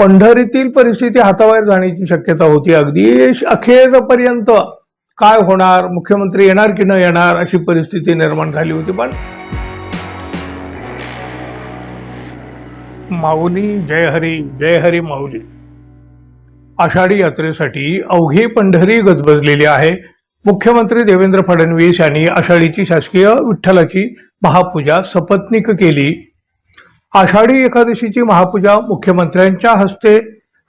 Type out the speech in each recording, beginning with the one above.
पंढरीतील परिस्थिती हाताबाहेर जाण्याची शक्यता होती अगदी. अखेरपर्यंत काय होणार? मुख्यमंत्री येणार की न येणार अशी परिस्थिती निर्माण झाली होती. पण माऊली जय हरी जय हरी माऊली. आषाढी यात्रेसाठी अवघी पंढरी गजबजलेली आहे. मुख्यमंत्री देवेंद्र फडणवीस यांनी आषाढीची शासकीय विठ्ठलाची महापूजा सपत्निक केली. आषाढी एकादशीची महापूजा मुख्यमंत्र्यांच्या हस्ते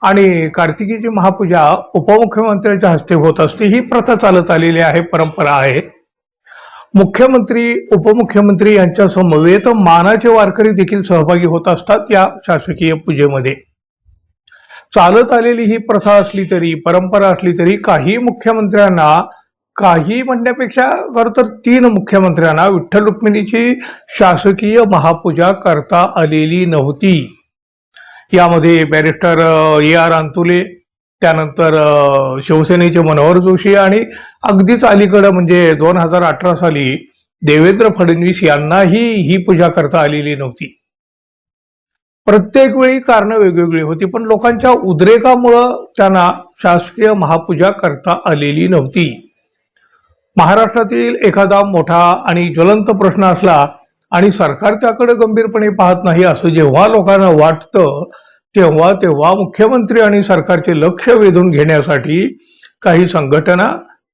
आणि कार्तिकीची महापूजा उपमुख्यमंत्र्यांच्या हस्ते होत असते. ही प्रथा चालत आलेली आहे परंपरा आहे. मुख्यमंत्री उपमुख्यमंत्री यांच्या समवेत मानाचे वारकरी देखील सहभागी होत असतात या शासकीय पूजेमध्ये. चालत आलेली ही प्रथा असली तरी परंपरा असली तरी काही मुख्यमंत्र्यांना काही म्हणण्यापेक्षा खरं तर तीन मुख्यमंत्र्यांना विठ्ठल रुक्मिणीची शासकीय महापूजा करता आलेली नव्हती. यामध्ये बॅरिस्टर ए आर अंतुले त्यानंतर शिवसेनेचे मनोहर जोशी आणि अगदीच अलीकडं म्हणजे दोन हजार अठरा साली देवेंद्र फडणवीस यांनाही ही पूजा करता आलेली नव्हती. प्रत्येक वेळी कारणं वेगवेगळी होती पण लोकांच्या उद्रेकामुळं त्यांना शासकीय महापूजा करता आलेली नव्हती. महाराष्ट्रातील एखादा मोठा आणि ज्वलंत प्रश्न असला आणि सरकार त्याकडे गंभीरपणे पाहत नाही असं जेव्हा लोकांना वाटतं तेव्हा तेव्हा मुख्यमंत्री आणि सरकारचे लक्ष वेधून घेण्यासाठी काही संघटना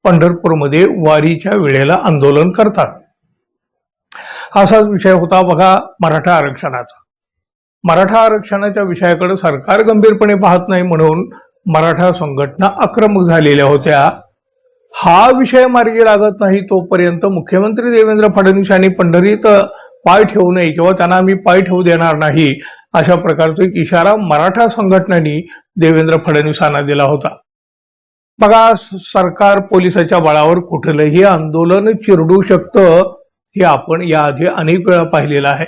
पंढरपूरमध्ये वारीच्या वेळेला आंदोलन करतात. असाच विषय होता बघा मराठा आरक्षणाचा. मराठा आरक्षणाच्या विषयाकडे सरकार गंभीरपणे पाहत नाही म्हणून मराठा संघटना आक्रमक झालेल्या होत्या. हा विषय मार्गी लागत नाही तोपर्यंत मुख्यमंत्री देवेंद्र फडणवीस यांनी पंढरीत पाय ठेवू नये किंवा त्यांना आम्ही पाय ठेवू देणार नाही अशा प्रकारचा एक इशारा मराठा संघटनांनी देवेंद्र फडणवीसांना दिला होता. बघा सरकार पोलिसाच्या बळावर कुठलंही आंदोलन चिरडू शकतं हे आपण याआधी अनेक वेळा पाहिलेलं आहे.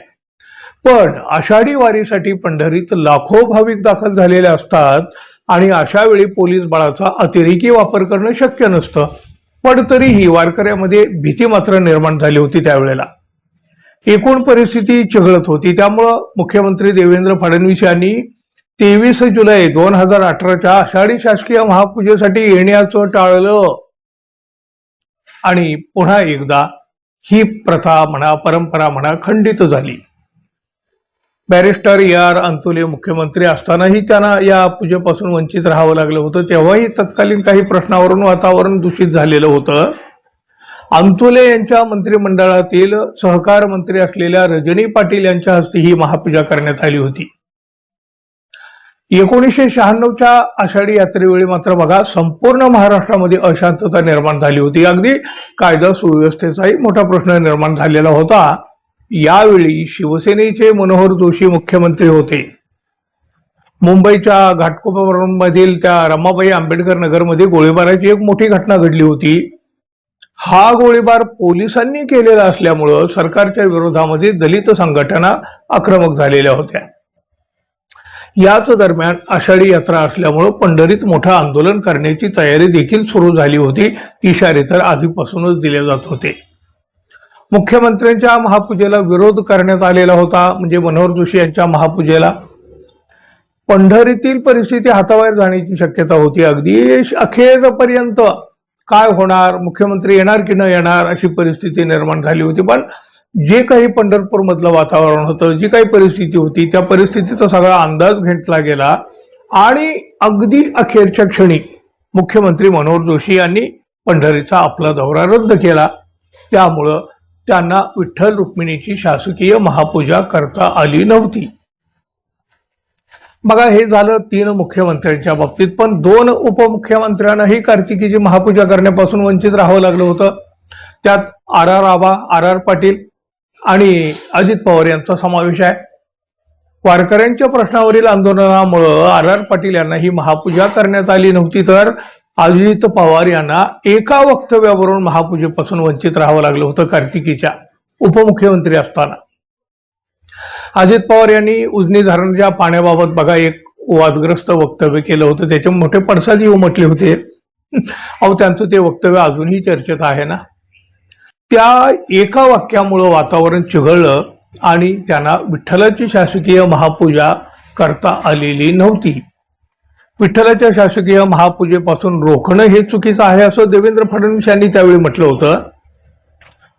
पण आषाढी वारीसाठी पंढरीत लाखो भाविक दाखल झालेले असतात आणि अशा वेळी पोलीस बळाचा अतिरेकी वापर करणं शक्य नसतं. पण तरीही वारकऱ्यामध्ये भीती मात्र निर्माण झाली होती त्यावेळेला. एकूण परिस्थिती चिघळत होती. त्यामुळं मुख्यमंत्री देवेंद्र फडणवीस यांनी तेवीस जुलै दोन हजार अठराच्या आषाढी शासकीय महापूजेसाठी येण्याचं टाळलं. आणि पुन्हा एकदा ही प्रथा म्हणा परंपरा म्हणा खंडित झाली. बॅरिस्टर ए आर अंतुले मुख्यमंत्री असतानाही त्यांना या पूजेपासून वंचित राहावं लागलं होतं. तेव्हाही तत्कालीन काही प्रश्नावरून वातावरण दूषित झालेलं होतं. अंतुले यांच्या मंत्रिमंडळातील सहकार मंत्री असलेल्या रजनी पाटील यांच्या हस्ते ही महापूजा करण्यात आली होती. एकोणीसशे शहाण्णवच्या आषाढी यात्रेवेळी मात्र बघा संपूर्ण महाराष्ट्रामध्ये अशांतता निर्माण झाली होती. अगदी कायदा सुव्यवस्थेचाही मोठा प्रश्न निर्माण झालेला होता. यावेळी शिवसेनेचे मनोहर जोशी मुख्यमंत्री होते. मुंबईच्या घाटकोपरमधील त्या रमाबाई आंबेडकर नगरमध्ये गोळीबाराची एक मोठी घटना घडली होती. हा गोळीबार पोलिसांनी केलेला असल्यामुळं सरकारच्या विरोधामध्ये दलित संघटना आक्रमक झालेल्या होत्या. याच दरम्यान आषाढी यात्रा असल्यामुळं पंढरीत मोठं आंदोलन करण्याची तयारी देखील सुरू झाली होती. इशारे तर आधीपासूनच दिले जात होते. मुख्यमंत्र्यांच्या महापूजेला विरोध करण्यात आलेला होता म्हणजे मनोहर जोशी यांच्या महापूजेला. पंढरीतील परिस्थिती हाताबाहेर जाण्याची शक्यता होती अगदी. अखेरपर्यंत काय होणार मुख्यमंत्री येणार की न येणार अशी परिस्थिती निर्माण झाली होती. पण जे काही पंढरपूरमधलं वातावरण होतं जी काही परिस्थिती होती त्या परिस्थितीचा सगळा अंदाज घेतला गेला. आणि अगदी अखेरच्या क्षणी मुख्यमंत्री मनोहर जोशी यांनी पंढरीचा आपला दौरा रद्द केला. त्यामुळं त्यांना विठ्ठल रुक्मिणीची शासकीय महापूजा करता आली नव्हती. बघा हे झालं तीन मुख्यमंत्र्यांच्या बाबतीत. पण दोन उपमुख्यमंत्र्यांनाही कार्तिकीची महापूजा करण्यापासून वंचित राहावं लागलं होतं. त्यात R R Aaba R R Patil आणि अजित पवार यांचा समावेश आहे. वारकऱ्यांच्या प्रश्नावरील आंदोलनामुळं आर आर पाटील यांना ही महापूजा करण्यात आली नव्हती. तर अजित पवार यांना एका वक्तव्यावरून महापूजेपासून वंचित राहावं लागलं होतं कार्तिकीच्या. उपमुख्यमंत्री असताना. अजित पवार यांनी उजनी धरणाच्या पाण्याबाबत बघा एक वादग्रस्त वक्तव्य केलं होतं. त्याचे मोठे पडसादही उमटले होते. अहो त्यांचं ते वक्तव्य अजूनही चर्चेत आहे ना? त्या एका वाक्यामुळं वातावरण चिघळलं आणि त्यांना विठ्ठलाची शासकीय महापूजा करता आलेली नव्हती. विठ्ठलाच्या शासकीय महापूजेपासून रोखणं हे चुकीचं आहे असं देवेंद्र फडणवीस यांनी त्यावेळी म्हटलं होतं.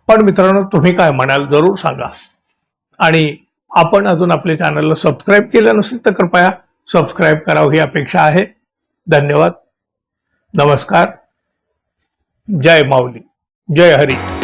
पण मित्रांनो तुम्ही काय म्हणाल जरूर सांगा. आणि आपण अजून आपल्या चॅनलला सबस्क्राईब केलं नसेल तर कृपया सबस्क्राईब करावं ही अपेक्षा आहे. धन्यवाद. नमस्कार. जय माऊली. जय हरी.